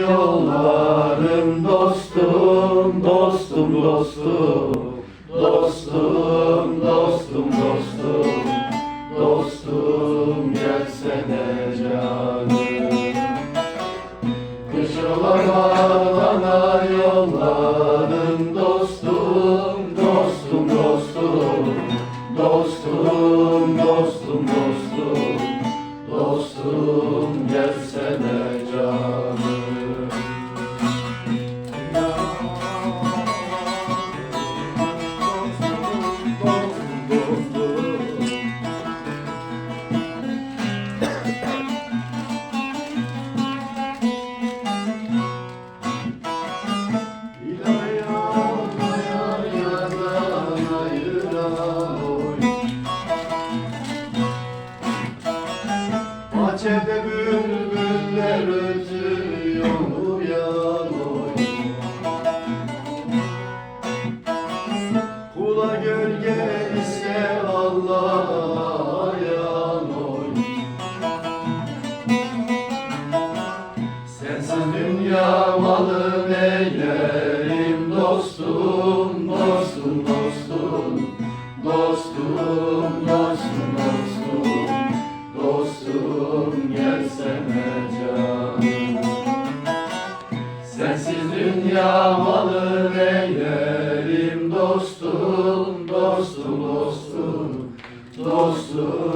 Yollarım dostum, dostum, dostum, dostum, dostum, dostum, dostum, gelsene canım. Kış bana yollarım dostum, dostum, dostum, dostum, dostum, dostum, dostum, gelsene Bahçede bülbüller ötüyor oy Kula gölge ise Allah yan oy Sensiz dünya malı neylerim dostum, dostum Dostum, Canım Sensiz dünya malı neylerim dostum, dostum, dostum Dostum,